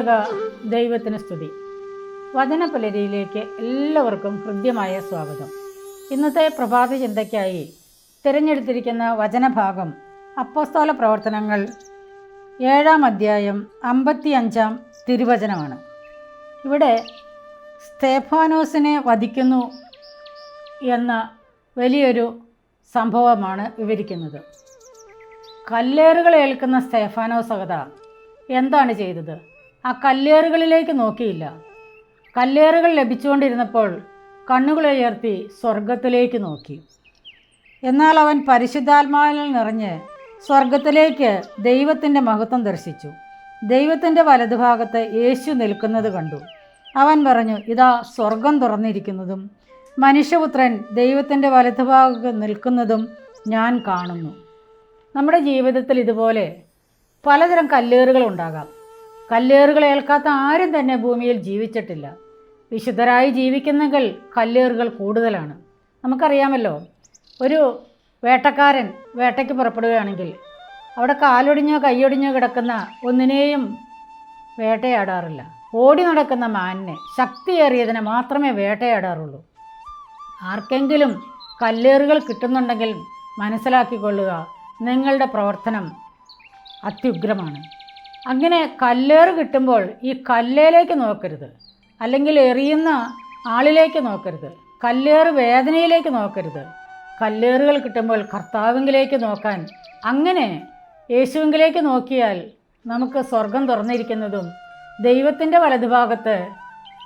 സർവലോക ദൈവത്തിന് സ്തുതി. വചനപലരിയിലേക്ക് എല്ലാവർക്കും ഹൃദ്യമായ സ്വാഗതം. ഇന്നത്തെ പ്രഭാത ചിന്തയ്ക്കായി തിരഞ്ഞെടുത്തിരിക്കുന്ന വചനഭാഗം അപ്പസ്തോല പ്രവർത്തനങ്ങൾ ഏഴാം അധ്യായം അമ്പത്തിയഞ്ചാം തിരുവചനമാണ്. ഇവിടെ സ്തേഫാനോസിനെ വധിക്കുന്നു എന്ന വലിയൊരു സംഭവമാണ് വിവരിക്കുന്നത്. കല്ലേറുകൾ ഏൽക്കുന്ന സ്തേഫാനോസ് കഥ എന്താണ് ചെയ്തത്? കല്ലേറുകളിലേക്ക് നോക്കിയില്ല. കല്ലേറുകൾ ലഭിച്ചുകൊണ്ടിരുന്നപ്പോൾ കണ്ണുകളുയർത്തി സ്വർഗത്തിലേക്ക് നോക്കി. എന്നാൽ അവൻ പരിശുദ്ധാത്മാവിൽ നിറഞ്ഞ് സ്വർഗത്തിലേക്ക് ദൈവത്തിന്റെ മഹത്വം ദർശിച്ചു. ദൈവത്തിന്റെ വലതുഭാഗത്ത് യേശു നിൽക്കുന്നത് കണ്ടു. അവൻ പറഞ്ഞു ഇതാ സ്വർഗം തുറന്നിരിക്കുന്നതും മനുഷ്യപുത്രൻ ദൈവത്തിന്റെ വലതുഭാഗത്ത് നിൽക്കുന്നതും ഞാൻ കാണുന്നു. നമ്മുടെ ജീവിതത്തിൽ ഇതുപോലെ പലതരം കല്ലേറുകൾ ഉണ്ടാകാം. കല്ലേറുകൾ ഏൽക്കാത്ത ആരും തന്നെ ഭൂമിയിൽ ജീവിച്ചിട്ടില്ല. വിശുദ്ധരായി ജീവിക്കുന്നെങ്കിൽ കല്ലേറുകൾ കൂടുതലാണ്. നമുക്കറിയാമല്ലോ ഒരു വേട്ടക്കാരൻ വേട്ടയ്ക്ക് പുറപ്പെടുകയാണെങ്കിൽ അവിടെ കാലൊടിഞ്ഞോ കൈയൊടിഞ്ഞോ കിടക്കുന്ന ഒന്നിനെയും വേട്ടയാടാറില്ല. ഓടി നടക്കുന്ന മാനിനെ ശക്തിയേറിയതിനെ മാത്രമേ വേട്ടയാടാറുള്ളൂ. ആർക്കെങ്കിലും കല്ലേറുകൾ കിട്ടുന്നുണ്ടെങ്കിൽ മനസ്സിലാക്കിക്കൊള്ളുക നിങ്ങളുടെ പ്രവർത്തനം അത്യുഗ്രമാണ്. അങ്ങനെ കല്ലേറ് കിട്ടുമ്പോൾ ഈ കല്ലേലേക്ക് നോക്കരുത്. അല്ലെങ്കിൽ എറിയുന്ന ആളിലേക്ക് നോക്കരുത്. കല്ലേറ് വേദനയിലേക്ക് നോക്കരുത്. കല്ലേറുകൾ കിട്ടുമ്പോൾ കർത്താവിങ്കിലേക്ക് നോക്കാൻ. അങ്ങനെ യേശുവിങ്കിലേക്ക് നോക്കിയാൽ നമുക്ക് സ്വർഗം തുറന്നിരിക്കുന്നതും ദൈവത്തിന്റെ വലതുഭാഗത്ത്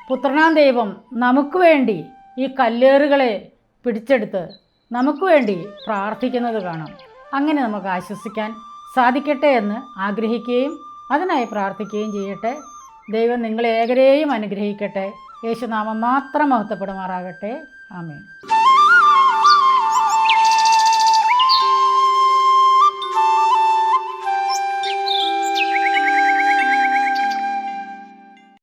പുത്രനാം ദൈവം നമുക്ക് വേണ്ടി ഈ കല്ലേറുകളെ പിടിച്ചെടുത്ത് നമുക്ക് വേണ്ടി പ്രാർത്ഥിക്കുന്നത് കാണാം. അങ്ങനെ നമുക്ക് ആശ്വസിക്കാൻ സാധിക്കട്ടെ എന്ന് ആഗ്രഹിക്കുകയും അതിനായി പ്രാർത്ഥിക്കുകയും ചെയ്യട്ടെ. ദൈവം നിങ്ങളെ ഏകരെയും അനുഗ്രഹിക്കട്ടെ. യേശുനാമം മാത്രം മഹത്വപ്പെടുമാറാകട്ടെ. ആമേൻ.